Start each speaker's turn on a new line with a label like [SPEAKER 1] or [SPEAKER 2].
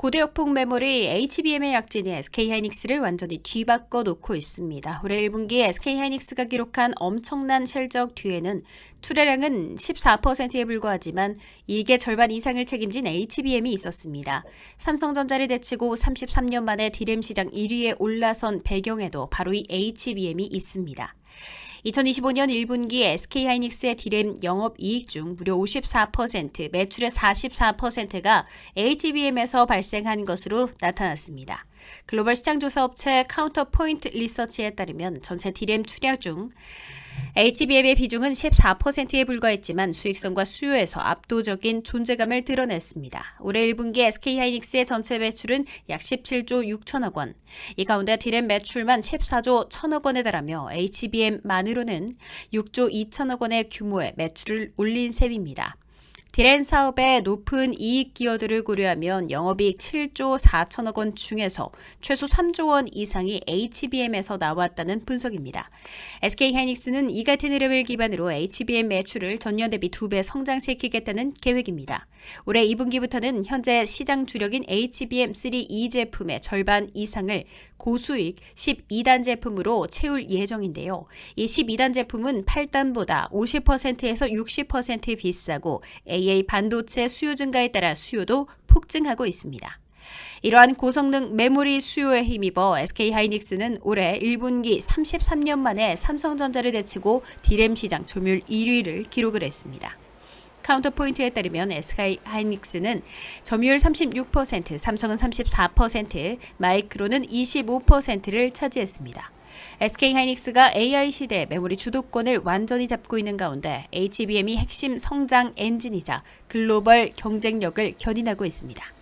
[SPEAKER 1] 고대역폭 메모리 HBM의 약진이 SK하이닉스를 완전히 뒤바꿔 놓고 있습니다. 올해 1분기 SK하이닉스가 기록한 엄청난 실적 뒤에는 투자량은 14%에 불과하지만 이익의 절반 이상을 책임진 HBM이 있었습니다. 삼성전자를 제치고 33년 만에 디램 시장 1위에 올라선 배경에도 바로 이 HBM이 있습니다. 2025년 1분기 SK하이닉스의 디램 영업 이익 중 무려 54%, 매출의 44%가 HBM에서 발생한 것으로 나타났습니다. 글로벌 시장조사 업체 카운터포인트 리서치에 따르면 전체 디램 출약 중 HBM의 비중은 14%에 불과했지만 수익성과 수요에서 압도적인 존재감을 드러냈습니다. 올해 1분기 SK하이닉스의 전체 매출은 약 17조 6천억 원. 이 가운데 디램 매출만 14조 1천억 원에 달하며 HBM만으로는 6조 2천억 원의 규모의 매출을 올린 셈입니다. 디렌 사업의 높은 이익 기여도를 고려하면 영업이익 7조 4천억 원 중에서 최소 3조 원 이상이 HBM에서 나왔다는 분석입니다. SK하이닉스는 이 같은 흐름을 기반으로 HBM 매출을 전년 대비 2배 성장시키겠다는 계획입니다. 올해 2분기부터는 현재 시장 주력인 HBM3E 제품의 절반 이상을 고수익 12단 제품으로 채울 예정인데요. 이 12단 제품은 8단보다 50%에서 60% 비싸고 AA 반도체 수요 증가에 따라 수요도 폭증하고 있습니다. 이러한 고성능 메모리 수요에 힘입어 SK하이닉스는 올해 1분기 33년 만에 삼성전자를 제치고 디램 시장 점유율 1위를 기록을 했습니다. 카운터포인트에 따르면 SK하이닉스는 점유율 36%, 삼성은 34%, 마이크로는 25%를 차지했습니다. SK하이닉스가 AI 시대 메모리 주도권을 완전히 잡고 있는 가운데 HBM이 핵심 성장 엔진이자 글로벌 경쟁력을 견인하고 있습니다.